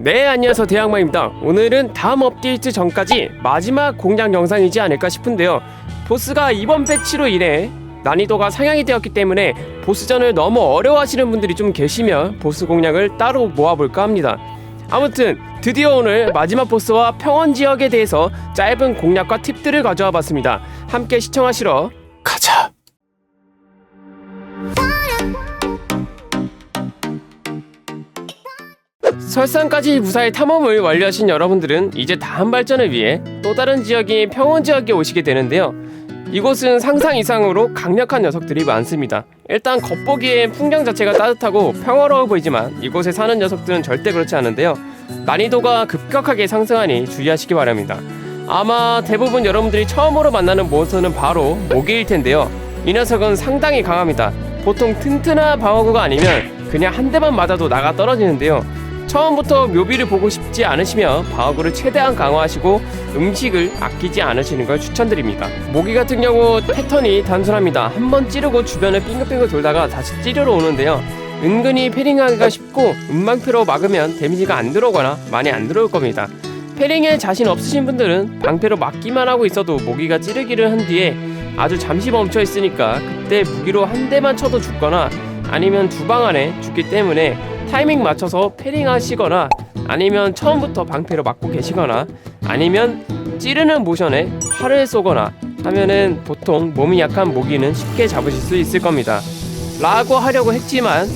네 안녕하세요. 대학마입니다. 오늘은 다음 업데이트 전까지 마지막 공략 영상이지 않을까 싶은데요. 보스가 이번 패치로 인해 난이도가 상향이 되었기 때문에 보스전을 너무 어려워하시는 분들이 좀 계시면 보스 공략을 따로 모아볼까 합니다. 아무튼 드디어 오늘 마지막 보스와 평원 지역에 대해서 짧은 공략과 팁들을 가져와 봤습니다. 함께 시청하시러 설상까지 무사히 탐험을 완료하신 여러분들은 이제 다음 발전을 위해 또 다른 지역인 평원 지역에 오시게 되는데요. 이곳은 상상 이상으로 강력한 녀석들이 많습니다. 일단 겉보기엔 풍경 자체가 따뜻하고 평화로워 보이지만 이곳에 사는 녀석들은 절대 그렇지 않은데요. 난이도가 급격하게 상승하니 주의하시기 바랍니다. 아마 대부분 여러분들이 처음으로 만나는 몬스터는 바로 모기일 텐데요. 이 녀석은 상당히 강합니다. 보통 튼튼한 방어구가 아니면 그냥 한 대만 맞아도 나가 떨어지는데요. 처음부터 묘비를 보고 싶지 않으시면 방어구를 최대한 강화하시고 음식을 아끼지 않으시는 걸 추천드립니다. 모기 같은 경우 패턴이 단순합니다. 한 번 찌르고 주변을 빙글빙글 돌다가 다시 찌르러 오는데요. 은근히 패링하기가 쉽고 음방패로 막으면 데미지가 안 들어오거나 많이 안 들어올 겁니다. 패링에 자신 없으신 분들은 방패로 막기만 하고 있어도 모기가 찌르기를 한 뒤에 아주 잠시 멈춰 있으니까 그때 무기로 한 대만 쳐도 죽거나 아니면 두 방 안에 죽기 때문에 타이밍 맞춰서 패링 하시거나 아니면 처음부터 방패로 막고 계시거나 아니면 찌르는 모션에 활을 쏘거나 하면은 보통 몸이 약한 모기는 쉽게 잡으실 수 있을 겁니다. 라고 하려고 했지만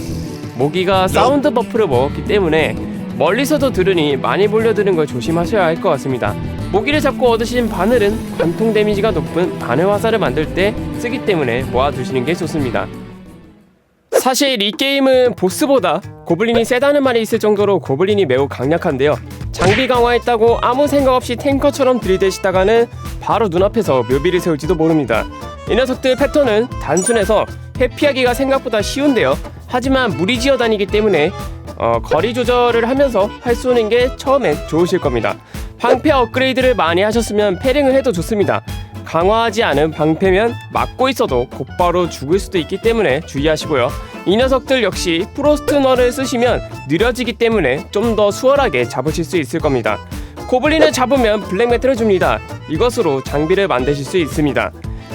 모기가 사운드 버프를 먹었기 때문에 멀리서도 들으니 많이 몰려드는 걸 조심하셔야 할 것 같습니다. 모기를 잡고 얻으신 바늘은 관통 데미지가 높은 바늘 화살을 만들 때 쓰기 때문에 모아두시는 게 좋습니다. 사실 이 게임은 보스보다 고블린이 세다는 말이 있을 정도로 고블린이 매우 강력한데요. 장비 강화했다고 아무 생각 없이 탱커처럼 들이대시다가는 바로 눈앞에서 묘비를 세울지도 모릅니다. 이 녀석들 패턴은 단순해서 회피하기가 생각보다 쉬운데요. 하지만 무리지어 다니기 때문에 어, 거리 조절을 하면서 활 쏘는 게 처음엔 좋으실 겁니다. 방패 업그레이드를 많이 하셨으면 패링을 해도 좋습니다. 강화하지 않은 방패면 맞고 있어도 곧바로 죽을 수도 있기 때문에 주의하시고요. 이 녀석들 역시 프로스트너를 쓰시면 느려지기 때문에 좀 더 수월하게 잡으실 수 있을 겁니다. 고블린을 잡으면 블랙메탈을 줍니다. 이것으로 장비를 만드실 수 있습니다.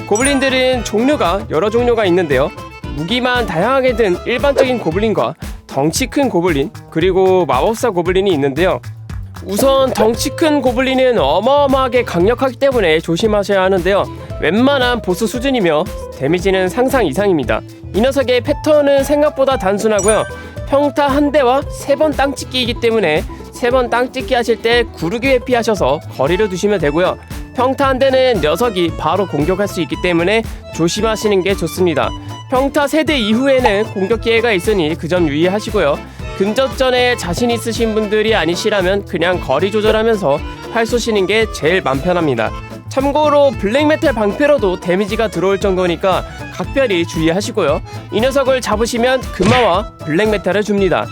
고블린들은 종류가 여러 종류가 있는데요. 무기만 다양하게 든 일반적인 고블린과 덩치 큰 고블린 그리고 마법사 고블린이 있는데요. 우선 덩치 큰 고블린은 어마어마하게 강력하기 때문에 조심하셔야 하는데요. 웬만한 보스 수준이며 데미지는 상상 이상입니다. 이 녀석의 패턴은 생각보다 단순하고요. 평타 한 대와 세 번 땅찍기이기 때문에 세 번 땅찍기 하실 때 구르기 회피하셔서 거리를 두시면 되고요. 평타 한 대는 녀석이 바로 공격할 수 있기 때문에 조심하시는 게 좋습니다. 평타 세대 이후에는 공격 기회가 있으니 그 점 유의하시고요. 근접전에 자신 있으신 분들이 아니시라면 그냥 거리 조절하면서 활 쏘시는 게 제일 맘 편합니다. 참고로 블랙메탈 방패로도 데미지가 들어올 정도니까 각별히 주의하시고요. 이 녀석을 잡으시면 금화와 블랙메탈을 줍니다.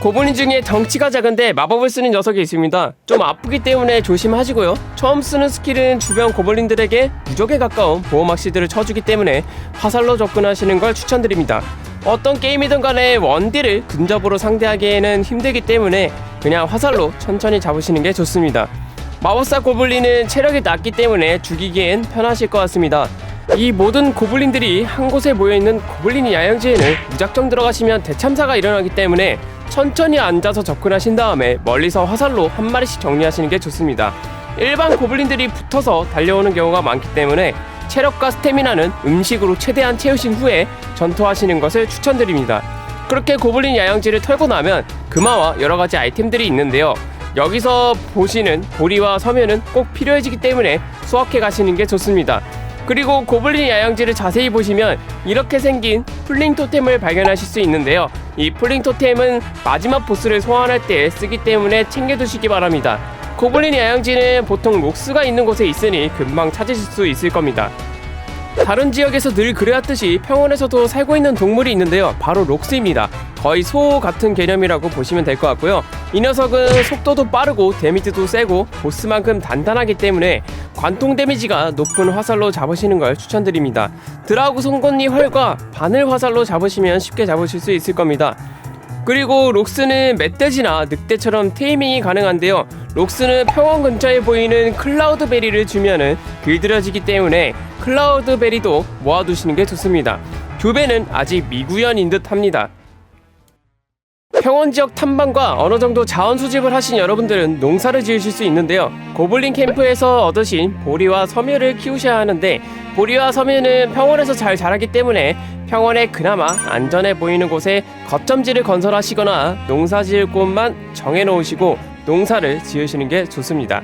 고블린 중에 덩치가 작은데 마법을 쓰는 녀석이 있습니다. 좀 아프기 때문에 조심하시고요. 처음 쓰는 스킬은 주변 고블린들에게 무적에 가까운 보호막시들을 쳐주기 때문에 화살로 접근하시는 걸 추천드립니다. 어떤 게임이든 간에 원딜을 근접으로 상대하기에는 힘들기 때문에 그냥 화살로 천천히 잡으시는 게 좋습니다. 마법사 고블린은 체력이 낮기 때문에 죽이기엔 편하실 것 같습니다. 이 모든 고블린들이 한 곳에 모여있는 고블린 야영지에는 무작정 들어가시면 대참사가 일어나기 때문에 천천히 앉아서 접근하신 다음에 멀리서 화살로 한 마리씩 정리하시는 게 좋습니다. 일반 고블린들이 붙어서 달려오는 경우가 많기 때문에 체력과 스태미나는 음식으로 최대한 채우신 후에 전투하시는 것을 추천드립니다. 그렇게 고블린 야영지를 털고 나면 금화와 여러 가지 아이템들이 있는데요. 여기서 보시는 보리와 서면은 꼭 필요해지기 때문에 수확해 가시는 게 좋습니다. 그리고 고블린 야영지를 자세히 보시면 이렇게 생긴 풀링 토템을 발견하실 수 있는데요. 이 풀링 토템은 마지막 보스를 소환할 때 쓰기 때문에 챙겨두시기 바랍니다. 고블린 야영지는 보통 록스가 있는 곳에 있으니 금방 찾으실 수 있을 겁니다. 다른 지역에서 늘 그래왔듯이 평원에서도 살고 있는 동물이 있는데요. 바로 록스입니다. 거의 소 같은 개념이라고 보시면 될 것 같고요. 이 녀석은 속도도 빠르고 데미지도 세고 보스만큼 단단하기 때문에 관통 데미지가 높은 화살로 잡으시는 걸 추천드립니다. 드라구 송곳니 활과 바늘 화살로 잡으시면 쉽게 잡으실 수 있을 겁니다. 그리고 록스는 멧돼지나 늑대처럼 테이밍이 가능한데요. 록스는 평원 근처에 보이는 클라우드 베리를 주면은 길들여지기 때문에 클라우드 베리도 모아두시는 게 좋습니다. 교배는 아직 미구현인 듯 합니다. 평원 지역 탐방과 어느 정도 자원 수집을 하신 여러분들은 농사를 지으실 수 있는데요. 고블린 캠프에서 얻으신 보리와 섬유를 키우셔야 하는데 보리와 섬유는 평원에서 잘 자라기 때문에 평원에 그나마 안전해 보이는 곳에 거점지를 건설하시거나 농사 지을 곳만 정해 놓으시고 농사를 지으시는 게 좋습니다.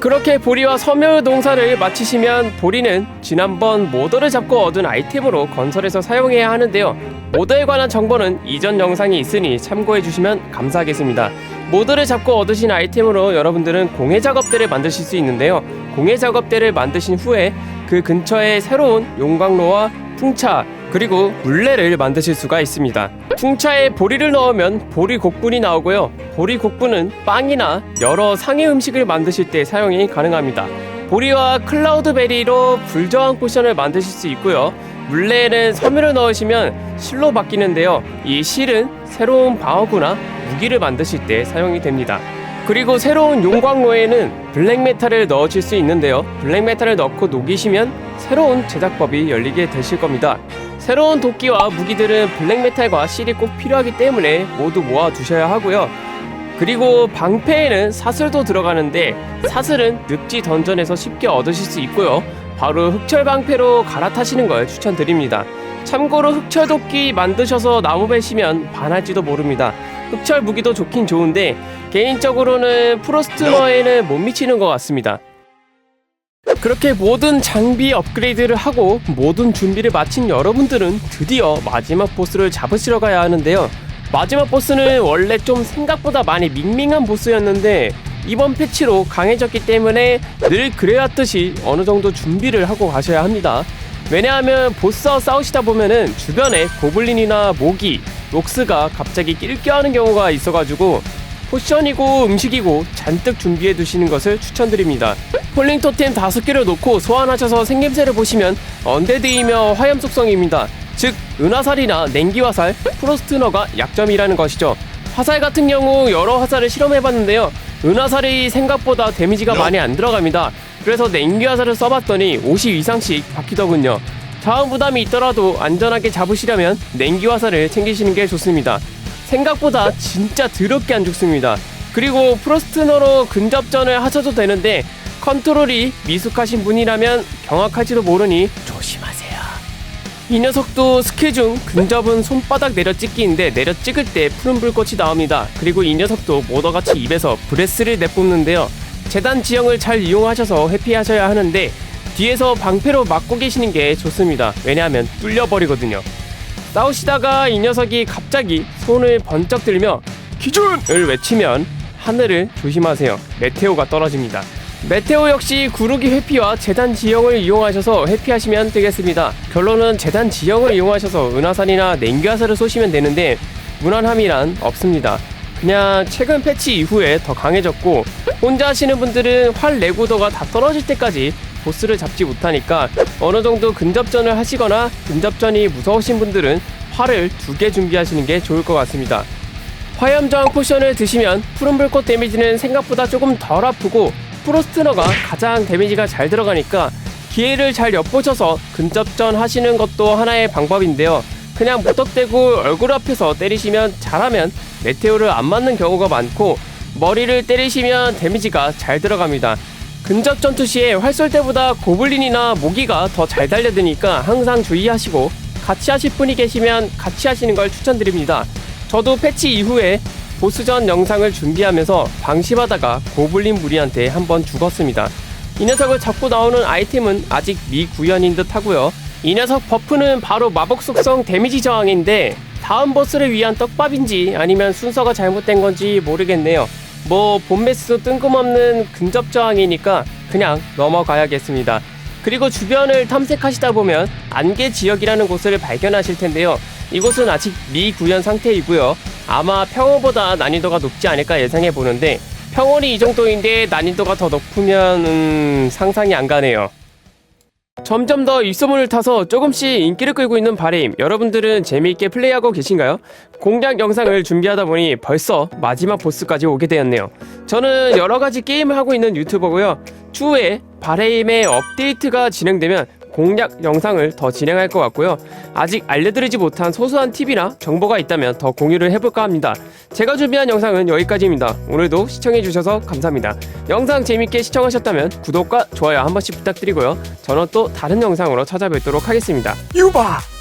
그렇게 보리와 섬유 농사를 마치시면 보리는 지난번 모더를 잡고 얻은 아이템으로 건설해서 사용해야 하는데요. 모더에 관한 정보는 이전 영상이 있으니 참고해 주시면 감사하겠습니다. 모더를 잡고 얻으신 아이템으로 여러분들은 공해 작업대를 만드실 수 있는데요. 공해 작업대를 만드신 후에 그 근처에 새로운 용광로와 풍차 그리고 물레를 만드실 수가 있습니다. 풍차에 보리를 넣으면 보리 곡분이 나오고요. 보리 곡분은 빵이나 여러 상해 음식을 만드실 때 사용이 가능합니다. 보리와 클라우드 베리로 불저항 포션을 만드실 수 있고요. 물레에는 섬유를 넣으시면 실로 바뀌는데요. 이 실은 새로운 방어구나 무기를 만드실 때 사용이 됩니다. 그리고 새로운 용광로에는 블랙메탈을 넣으실 수 있는데요. 블랙메탈을 넣고 녹이시면 새로운 제작법이 열리게 되실 겁니다. 새로운 도끼와 무기들은 블랙메탈과 실이 꼭 필요하기 때문에 모두 모아 두셔야 하고요. 그리고 방패에는 사슬도 들어가는데 사슬은 늪지 던전에서 쉽게 얻으실 수 있고요. 바로 흑철 방패로 갈아타시는 걸 추천드립니다. 참고로 흑철 도끼 만드셔서 나무 베시면 반할지도 모릅니다. 흑철 무기도 좋긴 좋은데 개인적으로는 프로스트너에는 못 미치는 것 같습니다. 그렇게 모든 장비 업그레이드를 하고 모든 준비를 마친 여러분들은 드디어 마지막 보스를 잡으시러 가야 하는데요. 마지막 보스는 원래 좀 생각보다 많이 밍밍한 보스였는데 이번 패치로 강해졌기 때문에 늘 그래왔듯이 어느 정도 준비를 하고 가셔야 합니다. 왜냐하면 보스와 싸우시다 보면은 주변에 고블린이나 모기, 록스가 갑자기 낄껴 하는 경우가 있어가지고 포션이고 음식이고 잔뜩 준비해 두시는 것을 추천드립니다. 폴링 토템 5개를 놓고 소환하셔서 생김새를 보시면 언데드이며 화염 속성입니다. 즉 은화살이나 냉기화살, 프로스트너가 약점이라는 것이죠. 화살 같은 경우 여러 화살을 실험해봤는데요. 은화살이 생각보다 데미지가 많이 안 들어갑니다. 그래서 냉기화살을 써봤더니 50 이상씩 박히더군요. 자원 부담이 있더라도 안전하게 잡으시려면 냉기화살을 챙기시는 게 좋습니다. 생각보다 진짜 더럽게 안 죽습니다. 그리고 프로스트너로 근접전을 하셔도 되는데 컨트롤이 미숙하신 분이라면 경악할지도 모르니 조심하세요. 이 녀석도 스킬 중 근접은 손바닥 내려 찍기인데 내려 찍을 때 푸른 불꽃이 나옵니다. 그리고 이 녀석도 모더같이 입에서 브레스를 내뿜는데요. 재단 지형을 잘 이용하셔서 회피하셔야 하는데 뒤에서 방패로 막고 계시는 게 좋습니다. 왜냐하면 뚫려버리거든요. 싸우시다가 이 녀석이 갑자기 손을 번쩍 들며 기준을 외치면 하늘을 조심하세요. 메테오가 떨어집니다. 메테오 역시 구르기 회피와 재단 지형을 이용하셔서 회피하시면 되겠습니다. 결론은 재단 지형을 이용하셔서 은하산이나 냉기화살을 쏘시면 되는데 무난함이란 없습니다. 그냥 최근 패치 이후에 더 강해졌고 혼자 하시는 분들은 활 내구도가 다 떨어질 때까지 보스를 잡지 못하니까 어느 정도 근접전을 하시거나 근접전이 무서우신 분들은 활을 두 개 준비하시는 게 좋을 것 같습니다. 화염저항 포션을 드시면 푸른 불꽃 데미지는 생각보다 조금 덜 아프고 프로스트너가 가장 데미지가 잘 들어가니까 기회를 잘 엿보셔서 근접전 하시는 것도 하나의 방법인데요. 그냥 무턱대고 얼굴 앞에서 때리시면 잘하면 메테오를 안 맞는 경우가 많고 머리를 때리시면 데미지가 잘 들어갑니다. 근접 전투 시에 활쏠 때보다 고블린이나 모기가 더 잘 달려드니까 항상 주의하시고 같이 하실 분이 계시면 같이 하시는 걸 추천드립니다. 저도 패치 이후에 보스전 영상을 준비하면서 방심하다가 고블린 무리한테 한번 죽었습니다. 이 녀석을 잡고 나오는 아이템은 아직 미구현인 듯 하고요. 이 녀석 버프는 바로 마법 속성 데미지 저항인데 다음 보스를 위한 떡밥인지 아니면 순서가 잘못된 건지 모르겠네요. 뭐 본메스도 뜬금없는 근접 저항이니까 그냥 넘어가야겠습니다. 그리고 주변을 탐색하시다 보면 안개 지역이라는 곳을 발견하실 텐데요. 이곳은 아직 미구현 상태이고요. 아마 평원보다 난이도가 높지 않을까 예상해 보는데 평원이 이 정도인데 난이도가 더 높으면 음, 상상이 안 가네요. 점점 더 입소문을 타서 조금씩 인기를 끌고 있는 바레임 여러분들은 재미있게 플레이하고 계신가요? 공략 영상을 준비하다 보니 벌써 마지막 보스까지 오게 되었네요 저는 여러가지 게임을 하고 있는 유튜버고요 추후에 바레임의 업데이트가 진행되면 공략 영상을 더 진행할 것 같고요. 아직 알려드리지 못한 소소한 팁이나 정보가 있다면 더 공유를 해볼까 합니다. 제가 준비한 영상은 여기까지입니다. 오늘도 시청해주셔서 감사합니다. 영상 재밌게 시청하셨다면 구독과 좋아요 한 번씩 부탁드리고요. 저는 또 다른 영상으로 찾아뵙도록 하겠습니다. 유바